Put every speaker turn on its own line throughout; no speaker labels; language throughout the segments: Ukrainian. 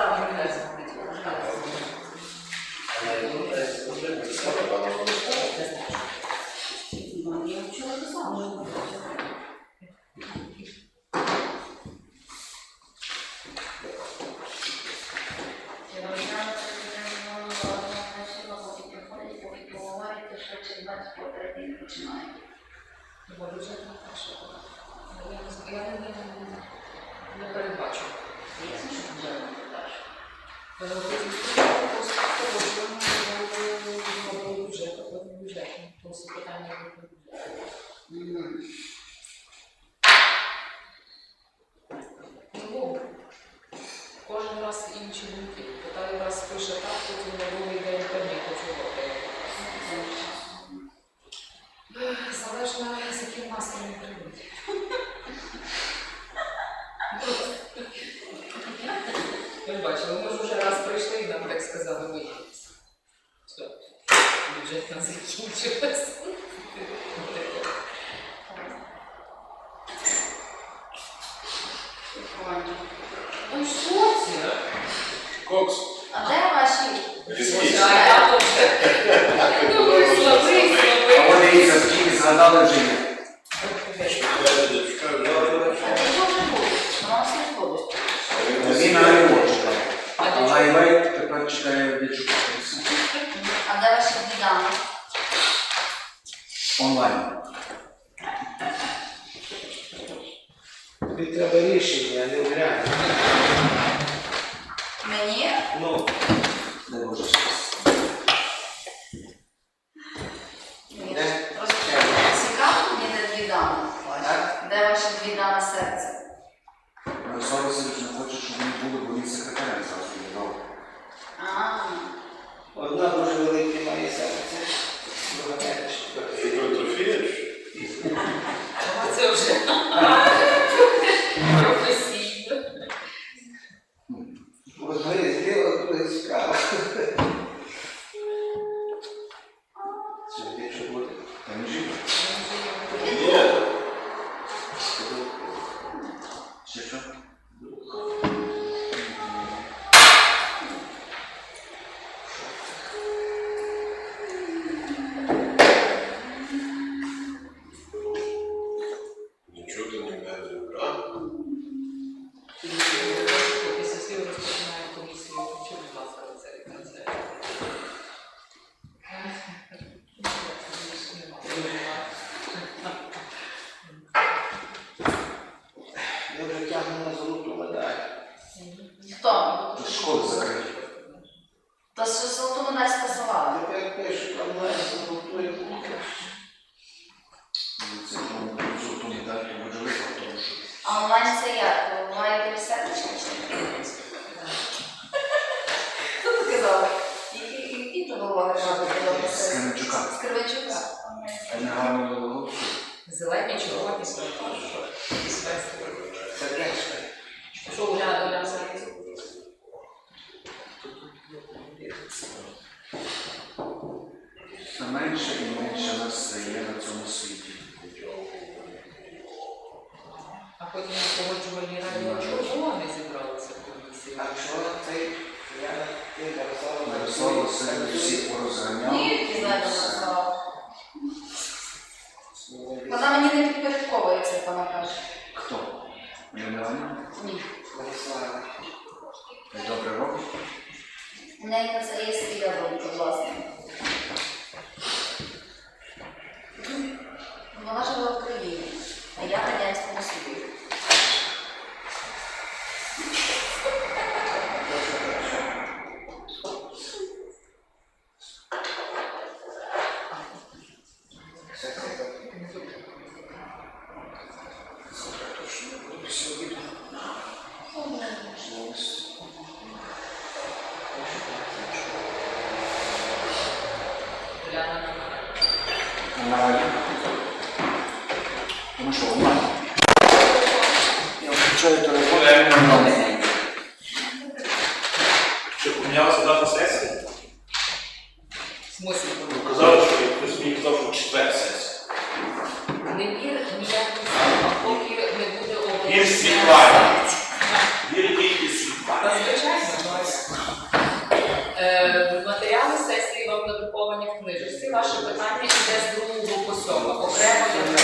stuff. Thank you. já transitivo, assim. Прикольно. Он шутит.
Кокс.
А де ваші?
Візки. Я думаю, слабий, слабий.
А вони і згадали
життя.
онлайн.
Тобі треба рішення, а не варіант.
Мені?
Ну,
не
можеш. Якщо цей я
все всіх порозганяв.
Ні, які не підпорядковується, як вона каже.
Хто? Мільйонерна?
Ні.
Ярослава.
У неї на це є свій робота, власне. Вона живе в а я
радянська.
Мосінко. Казали, що хтось мені казав, що четвер сесія.
Невір ніяких слова, поки не буде
обговорення.
Вір
світла. Вір тільки світла.
Та звичайно, Е, Матеріали
сесії вам надруковані в книжці. Ваше питання йде з другого по сьоме. Окремо я не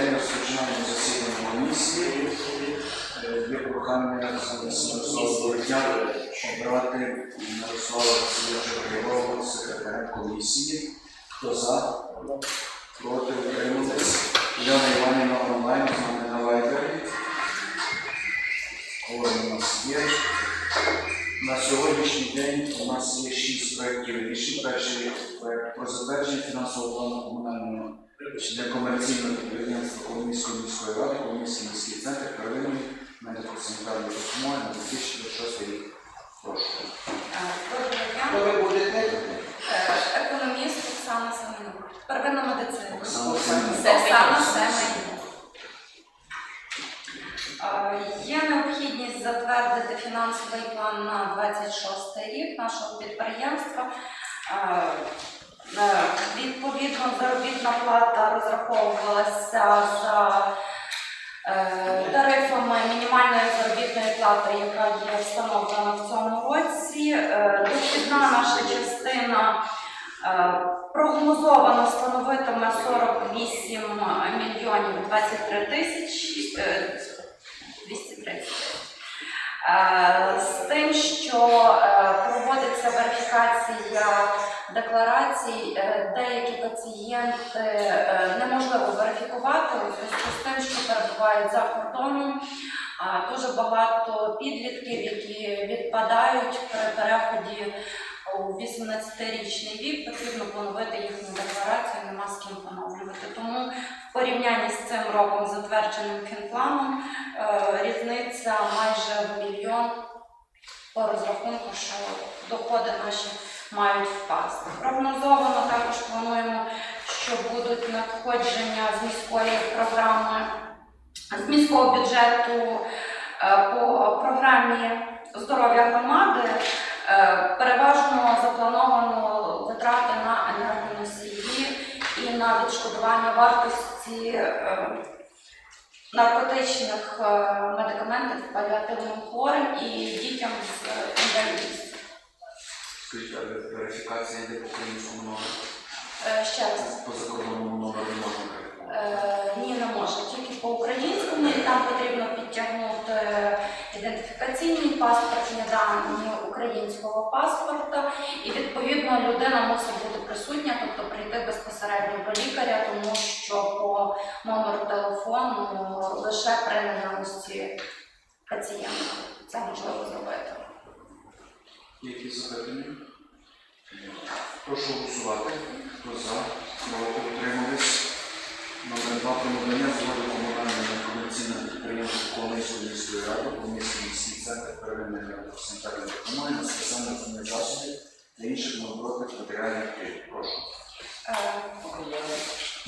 День обрати Мирослава Васильовича Григорова секретарем комісії. Хто за? Проти утримались. Яна Іванівна онлайн з нами на вайбері. Кворум у нас є. На сьогоднішній день у нас є шість проєктів рішень. Перший проєкт про затвердження фінансового плану комунального некомерційного підприємства Коломійської міської ради, Коломійський міський центр первинної медико-санітарної допомоги на 2026 рік. Прошу.
Доброго дня.
То ви будете?
Економіст Оксана Семенюк. Первинна медицина.
Оксана Семенюк.
Оксана Е, Є необхідність затвердити фінансовий план на 26 рік нашого підприємства. Е, е, Відповідно, заробітна плата розраховувалася за тарифами мінімальної заробітної плати, яка є встановлена в цьому році. Е, Дохідна наша частина е, прогнозовано становитиме 48 мільйонів 23 тисячі е, 230. Е, З тим, що е, проводиться верифікація декларацій, е, деякі пацієнти е, неможливо верифікувати у зв'язку з тим, що перебувають за кордоном. Дуже багато підлітків, які відпадають при переході у 18-річний вік, потрібно поновити їхню декларацію, нема з ким поновлювати. Тому в порівнянні з цим роком затвердженим фінпланом е, різниця майже в мільйон по розрахунку, що доходи наші мають впасти. Прогнозовано також плануємо, що будуть надходження з міської програми, з міського бюджету е, по програмі здоров'я громади. Е, Переважно заплановано витрати на енергоносії і на відшкодування вартості е, наркотичних медикаментів паліативним хворим і дітям з інвалідністю.
Скажіть, а верифікація йде по українському номеру?
Е, Ще раз.
По закордонному номеру не можна верифікувати?
Е, Ні, не може. Тільки по українському там потрібно підтягнути ідентифікаційний паспорт, є дані українського паспорта, і відповідно людина мусить бути присутня, тобто прийти безпосередньо до лікаря, тому що по номеру телефону лише при наявності пацієнта.
Які запитання? Прошу голосувати. Хто за? Проти утримались. Номер два про надання згоди комунального некомерційного підприємства Коломийської міської ради, Коломийський міський центр первинної медико-санітарної допомоги на основних засобів та інших необоротних матеріальних активів. Прошу.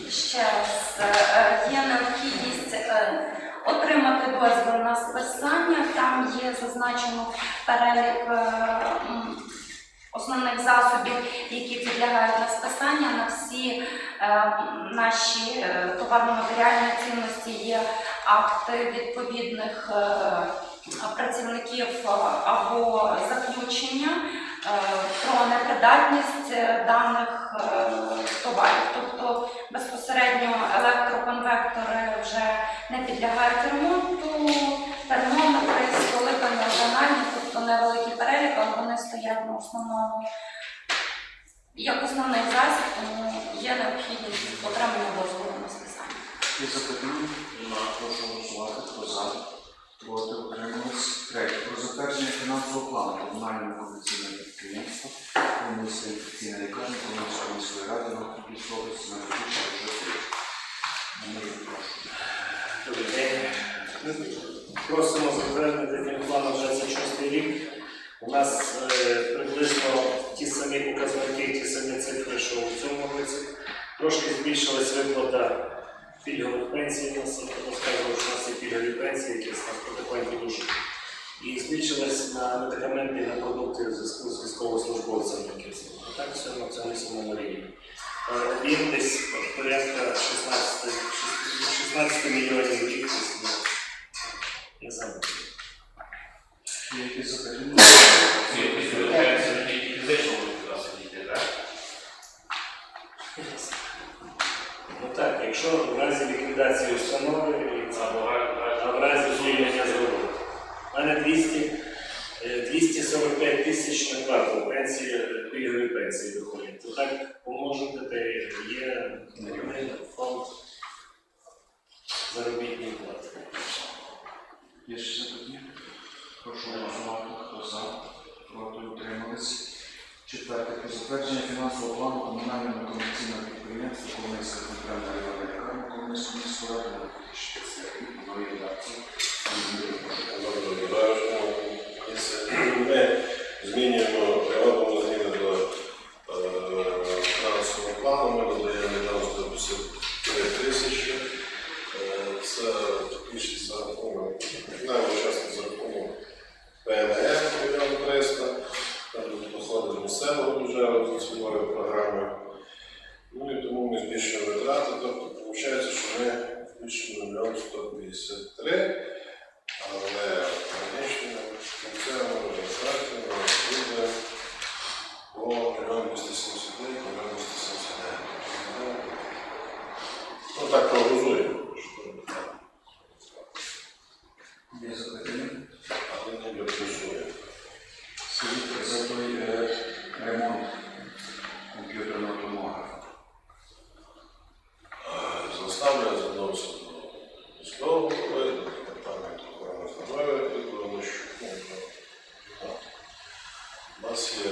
Е, Ще раз е, є необхідність е, отримати дозвіл на списання. Там є зазначено перелік основних засобів, які підлягають на списання. На всі е, наші е, товарно-матеріальні цінності є акти відповідних е, працівників або заключення про непридатність даних товарів. Тобто безпосередньо електроконвектори вже не підлягають ремонту, термометри, столи неорганальні, тобто невеликий перелік, але вони стоять на основному як основний засіб, тому є необхідність отримання дозволу на списання.
Є запитання? Прошу голосувати. Хто за? Проти утримались. Третє. Про затвердження фінансового плану комунального некомерційного підприємства Коломийської інфекційної лікарні Коломийської міської ради на області на 2026 рік. Номер прошу.
Добрий день. Просимо затвердити фінплан на 26 рік. У нас е, приблизно ті самі показники, ті самі цифри, що у цьому році. Трошки збільшилась виплата пільгових пенсій. У нас розказував, що у нас є пільгові пенсії, які нас потихеньку душать. І збільшилась на медикаменти і на продукти в зв'язку з військовослужбовцями. які. Так, все на цьому самому рівні. Е, Об'єм десь порядка 16, 16 мільйонів рік
не забуду.
Ну так, якщо в разі ліквідації установи
або
в разі звільнення з роботи. У мене 245 е, тисяч на квартал пенсії, пільгові пенсії виходять. То так помножити, є фонд заробітної плати.
Є ще запитання? Прошу голосувати. Хто за? Проти утримались. Четверте. Про затвердження фінансового плану комунального некомерційного підприємства Коломийська центральна районна лікарня Коломийської міської ради
2016
Yeah.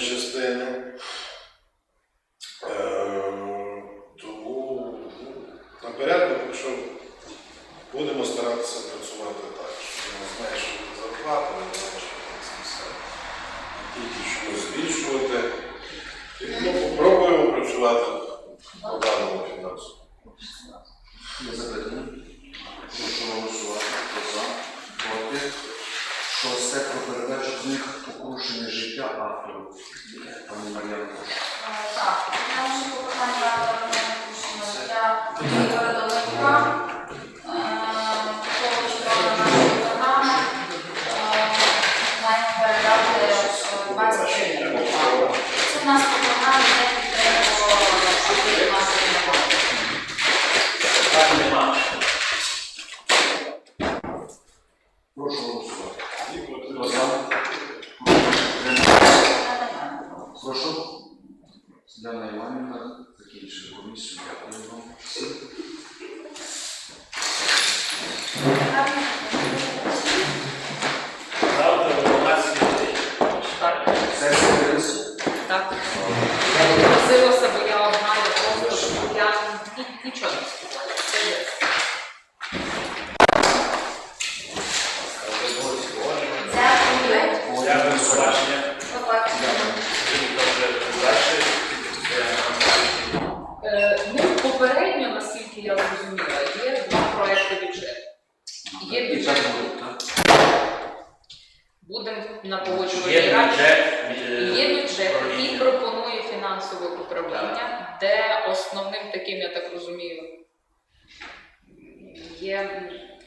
частину. Christus. Я
зрозуміла, є два проекти бюджету. Є бюджет, будемо на погоджувальній
Є
раді.
бюджет.
Є бюджет, який пропонує фінансове управління, де основним таким, я так розумію, є,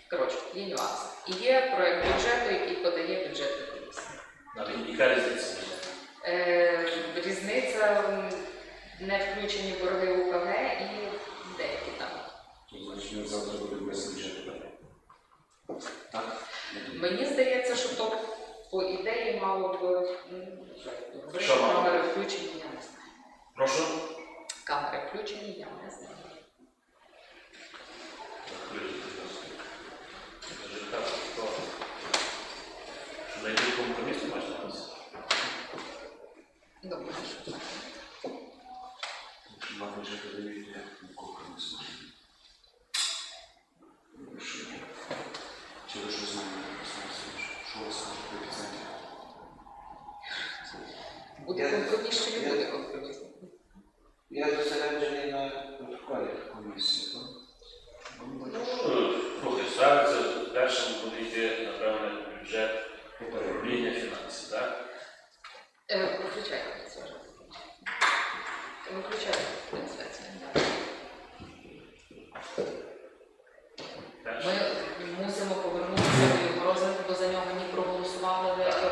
коротше, є нюанси. І є проект бюджету, який подає бюджетна комісія.
Навіть яка різниця?
Е, різниця м, не включені борги УКГ і деякі там.
Значить ми завтра будемо бюджету. Так?
Мені здається, що то по ідеї мало б м,
Що мало?
камери включені, я не знаю.
Прошу.
Камери включені, я не знаю.
Що ви скажете по офіціанті?
Буде компроміс чи не буде компроміс?
Я зосереджений на протоколі.
Комісія, так?
Ну, слухай, ставиться першим буде йти, напевне, бюджет управління фінансів, так?
Е, Виключай трансляцію.